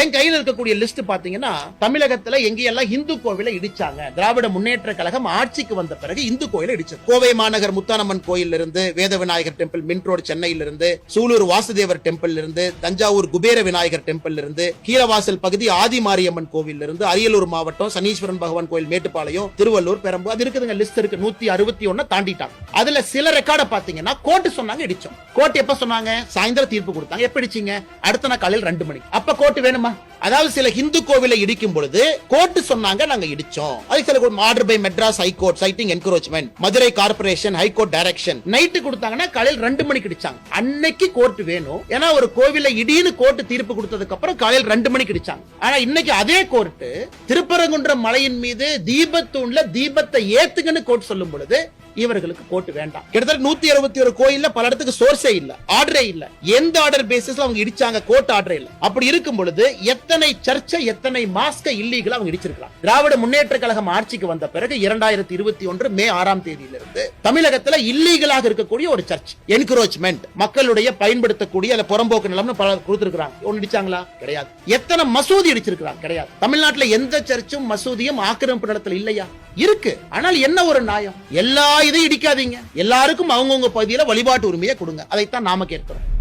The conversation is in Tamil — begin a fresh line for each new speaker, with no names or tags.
என் கையில் இருக்கக்கூடிய லிஸ்ட் பாத்தீங்கன்னா தமிழகத்துல எங்கெல்லாம் இந்து கோவிலை இடிச்சாங்க திராவிட முன்னேற்ற கழகம் ஆட்சிக்கு வந்த பிறகு இந்து கோயிலை இடிச்சது. கோவை மாநகர் முத்தானம்மன் கோயில் இருந்து வேத விநாயகர் டெம்பிள் மின் ரோடு சென்னையில இருந்து சூலூர் வாசுதேவர் டெம்பிள் இருந்து தஞ்சாவூர் குபேர விநாயகர் டெம்பிள் இருந்து கீழவாசல் பகுதி ஆதி மாரியம்மன் கோவில் இருந்து அரியலூர் மாவட்டம் சனீஸ்வரன் பகவான் கோயில் மேட்டுப்பாளையம் திருவள்ளூர் பெரம்பு அது இருக்குதுங்க லிஸ்ட் இருக்கு. நூத்தி அறுபத்தி ஒன்னு தாண்டிட்டாங்க. அதுல சில ரெக்கார்ட பாத்தீங்கன்னா கோர்ட்டு சொன்னாங்க இடிச்சோம். கோர்ட் எப்ப சொன்னாங்க? சாயந்தரம் தீர்ப்பு கொடுத்தாங்க. எப்ப இடிச்சீங்க? அடுத்த நாள் காலையில் ரெண்டு மணிக்கு. அப்ப கோர்ட் வேணுமா? அதாவது சில இந்து கோவிலை இடிக்கும் பொழுது கோர்ட் சொன்னாங்க நாங்க இடிச்சோம். அது சில order by Madras high court citing encroachment Madurai corporation high court direction night கொடுத்தாங்கன்னா காலையில் ரெண்டு மணிக்கு இடிச்சாங்க. அன்னைக்கு கோர்ட் வேணும். ஏன்னா ஒரு கோவில இடின்னு கோர்ட் தீர்ப்பு கொடுத்ததுக்கு அப்புறம் காலையில் ரெண்டு மணிக்கு இடிச்சாங்க. ஆனா இன்னைக்கு அதே கோர்ட் திருப்பரங்குன்றம் மலையின் மீது தீபத்தூண்ல தீபத்தை ஏத்துங்கன்னு கோர்ட் சொல்லும் பொழுது இவர்களுக்கு கோர்ட் வேண்டாம். கிட்டத்தட்ட நூத்தி அறுபத்தி ஒரு கோயில்ல பல இடத்துக்கு சோர்ஸே இல்ல ஆர்டரே இல்ல. எந்த ஆர்டர் பேசிஸ்ல அவங்க இடிச்சாங்க கோர்ட் ஆர்டரே இல்ல. அப்படி இருக்கும் பொழுது எத்தனை சர்ச்சை எத்தனை மாஸ்க இல்லீகலா அவங்க இடிச்சிருக்கலாம். திராவிட முன்னேற்ற கழகம் ஆட்சிக்கு வந்த பிறகு இரண்டாயிரத்தி இருபத்தி ஒன்று மே ஆறாம் தேதியிலிருந்து தமிழகத்துல இல்லீகலாக இருக்கக்கூடிய ஒரு சர்ச் என்கரோச்மெண்ட் மக்களுடைய பயன்படுத்தக்கூடிய அல்ல புறம்போக்கு நிலம்னு பல கொடுத்திருக்காங்க ஒன்னு இடிச்சாங்களா? கிடையாது. எத்தனை மசூதி இடிச்சிருக்காங்க கிடையாது. தமிழ்நாட்டுல எந்த சர்ச்சும் மசூதியும் ஆக்கிரமிப்பு நிலத்துல இல்லையா? இருக்கு. ஆனால் என்ன ஒரு நியாயம்? எல்லா இதையும் இடிக்காதீங்க. எல்லாருக்கும் அவங்கவுங்க பகுதியில வழிபாட்டு உரிமையை கொடுங்க. அதைத்தான் நாம கேட்கிறோம்.